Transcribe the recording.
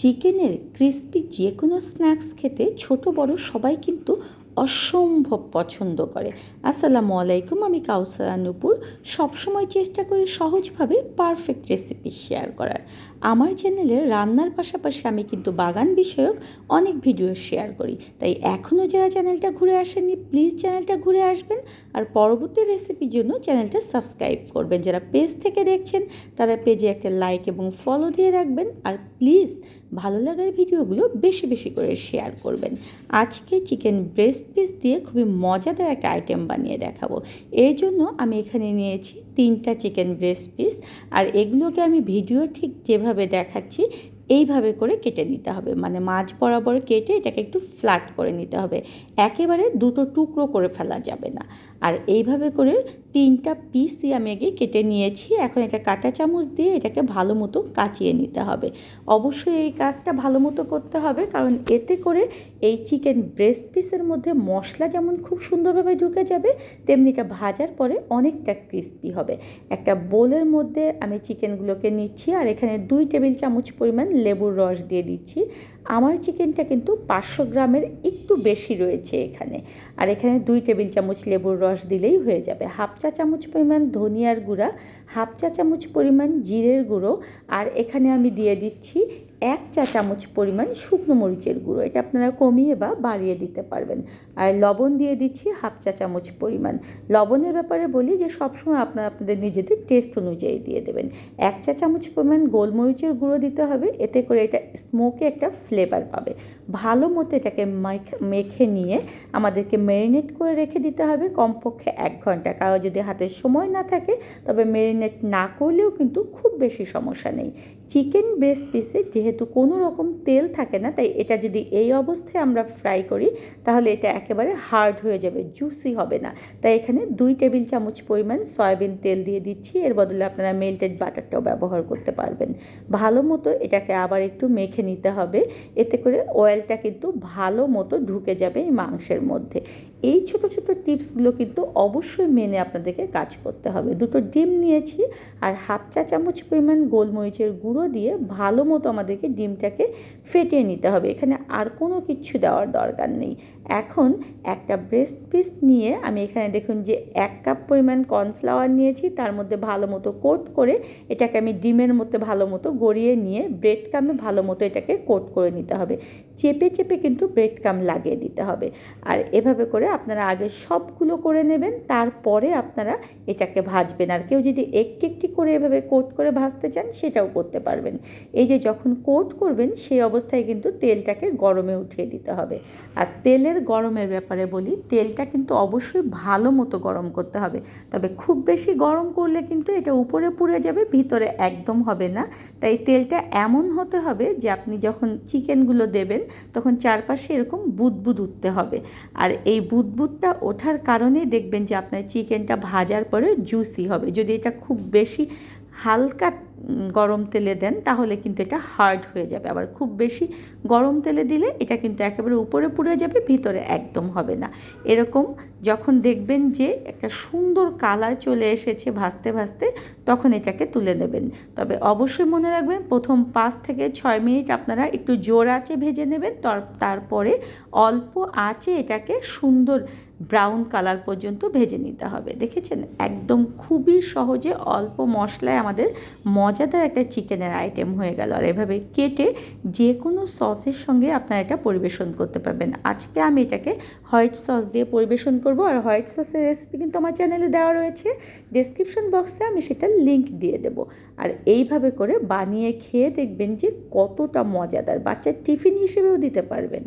চিকেনের ক্রিস্পি যে কোনো স্ন্যাক্স খেতে ছোট বড় সবাই কিন্তু অসম্ভব পছন্দ করে। আসসালামু আলাইকুম, আমি কাউসার নূপুর সবসময় চেষ্টা করি সহজভাবে পারফেক্ট রেসিপি শেয়ার করার। আমার চ্যানেলে রান্নার পাশাপাশি আমি কিন্তু বাগান বিষয়ক অনেক ভিডিও শেয়ার করি। তাই এখনও যারা চ্যানেলটা ঘুরে আসেননি, প্লিজ চ্যানেলটা ঘুরে আসবেন। আর পরবর্তী রেসিপির জন্য চ্যানেলটা সাবস্ক্রাইব করবেন। যারা পেজ থেকে দেখছেন, তারা পেজে একটা লাইক এবং ফলো দিয়ে রাখবেন। আর প্লিজ ভালো লাগার ভিডিওগুলো বেশি বেশি করে শেয়ার করবেন। আজকে চিকেন ব্রেস্ট পিস দিয়ে খুবই মজাদার একটা আইটেম বানিয়ে দেখাবো। এর জন্য আমি এখানে নিয়েছি তিনটা চিকেন ব্রেস্ট পিস আর এগুলোকে আমি ভিডিও ঠিক যেভাবে দেখাচ্ছি এইভাবে করে কেটে নিতে হবে। মানে মাছ বরাবর কেটে এটাকে একটু ফ্ল্যাট করে নিতে হবে। একেবারে দুটো টুকরো করে ফেলা যাবে না। আর এইভাবে করে তিনটা পিস দিয়ে আমি আগে কেটে নিয়েছি। এখন একটা কাঁটা চামচ দিয়ে এটাকে ভালো মতো কাচিয়ে নিতে হবে। অবশ্যই এই কাজটা ভালো মতো করতে হবে কারণ এতে করে এই চিকেন ব্রেস্ট পিসের মধ্যে মশলা যেমন খুব সুন্দরভাবে ঢুকে যাবে, তেমনি এটা ভাজার পরে অনেকটা ক্রিস্পি হবে। একটা বোলের মধ্যে আমি চিকেনগুলোকে নিচ্ছি আর এখানে দুই টেবিল চামচ পরিমাণ লেবুর রস দিয়ে দিচ্ছি। আমার চিকেনটা কিন্তু পাঁচশো গ্রামের একটু বেশি রয়েছে এখানে। আর এখানে দুই টেবিল চামচ লেবুর রস দিলেই হয়ে যাবে। হাফ চা চামচ পরিমাণ ধনিয়ার গুঁড়া, হাফ চা চামচ পরিমাণ জিরের গুঁড়ো, আর এখানে আমি দিয়ে দিচ্ছি এক চা চামচ পরিমাণ শুকনো মরিচের গুঁড়ো। এটা আপনারা কমিয়ে বা বাড়িয়ে দিতে পারবেন। আর লবণ দিয়ে দিচ্ছি হাফ চা চামচ পরিমাণ। লবণের ব্যাপারে বলি যে, সবসময় আপনারা আপনাদের নিজেদের টেস্ট অনুযায়ী দিয়ে দেবেন। এক চা চামচ পরিমাণ গোলমরিচের গুঁড়ো দিতে হবে। এতে করে এটা স্মোকে একটা ফ্লেভার পাবে। ভালো মতো এটাকে মেখে নিয়ে আমাদেরকে ম্যারিনেট করে রেখে দিতে হবে কমপক্ষে এক ঘণ্টা। কারও যদি হাতের সময় না থাকে, তবে ম্যারিনেট না করলেও কিন্তু খুব বেশি সমস্যা নেই। চিকেন ব্রেস্ট পিসে যেহেতু কোনো রকম তেল থাকে না, তাই এটা যদি এই অবস্থায় আমরা ফ্রাই করি, তাহলে এটা একেবারে হার্ড হয়ে যাবে, জুসি হবে না। তাই এখানে দুই টেবিল চামচ পরিমাণ সয়াবিন তেল দিয়ে দিচ্ছি, এর বদলে আপনারা মেল্টেড বাটারটাও ব্যবহার করতে পারবেন। ভালো মতো এটাকে আবার একটু মেখে নিতে হবে, এতে করে অয়েলটা কিন্তু ভালো মতো ঢুকে যাবে এই মাংসের মধ্যে। এই ছোট ছোট টিপসগুলো কিন্তু অবশ্যই মেনে আপনাদেরকে কাজ করতে হবে। দুটো ডিম নিয়েছি আর হাফ চা চামচ পরিমাণ গোলমরিচের গুঁড়ো দিয়ে ভালো মতো আমাদেরকে ডিমটাকে ফেটিয়ে নিতে হবে। এখানে আর কোনো কিছু দেওয়ার দরকার নেই। এখন একটা ব্রেস্ট পিস নিয়ে আমি এখানে দেখুন যে এক কাপ পরিমাণ কর্নফ্লাওয়ার নিয়েছি, তার মধ্যে ভালো মতো কোট করে এটাকে আমি ডিমের মধ্যে ভালো মতো গড়িয়ে নিয়ে ব্রেড কামে ভালো মতো এটাকে কোট করে নিতে হবে। চেপে চেপে কিন্তু ব্রেড কাম লাগিয়ে দিতে হবে। আর এভাবে করে আপনারা আগে সবগুলো করে নেবেন, তারপরে আপনারা এটাকে ভাজবেন। আর কেউ যদি একটি একটি করে এভাবে কোট করে ভাজতে চান, সেটাও করতে পারবেন। এই যে যখন কোট করবেন, সেই অবস্থায় কিন্তু তেলটাকে গরমে উঠিয়ে দিতে হবে। আর তেলের গরমের ব্যাপারে বলি, তেলটা কিন্তু অবশ্যই ভালো মতো গরম করতে হবে। তবে খুব বেশি গরম করলে কিন্তু এটা উপরে পুড়ে যাবে, ভিতরে একদম হবে না। তাই তেলটা এমন হতে হবে যে আপনি যখন চিকেনগুলো দেবেন, তখন চারপাশে এরকম বুদবুদ উঠতে হবে। আর এই বুদবুদটা ওঠার কারণেই দেখবেন যে আপনার চিকেনটা ভাজার পরে জুসি হবে। যদি এটা খুব বেশি হালকা গরম তেলে দেন, তাহলে কিন্তু এটা হার্ড হয়ে যাবে। আবার খুব বেশি গরম তেলে দিলে এটা কিন্তু একেবারে উপরে পুড়ে যাবে, ভিতরে একদম হবে না। এরকম যখন দেখবেন যে একটা সুন্দর কালার চলে এসেছে ভাজতে ভাজতে, তখন এটাকে তুলে নেবেন। তবে অবশ্যই মনে রাখবেন, প্রথম পাঁচ থেকে ছয় মিনিট আপনারা একটু জোর আঁচে ভেজে নেবেন তারপরে অল্প আঁচে এটাকে সুন্দর ব্রাউন কালার পর্যন্ত ভেজে নিতে হবে। দেখেছেন? একদম খুবই সহজে অল্প মশলায় আমাদের মজাদার একটা চিকেনের আইটেম হয়ে গেল। আর এভাবে কেটে যে কোনো সসের সঙ্গে আপনারা এটা পরিবেশন করতে পারবেন। আজকে আমি এটাকে হোয়াইট সস দিয়ে পরিবেশন করব। আর হোয়াইট সসের রেসিপি কিন্তু আমার চ্যানেলে দেওয়া রয়েছে। ডিসক্রিপশন বক্সে আমি সেটার লিঙ্ক দিয়ে দেব। আর এইভাবে করে বানিয়ে খেয়ে দেখবেন যে কতটা মজাদার। বাচ্চার টিফিন হিসেবেও দিতে পারবেন।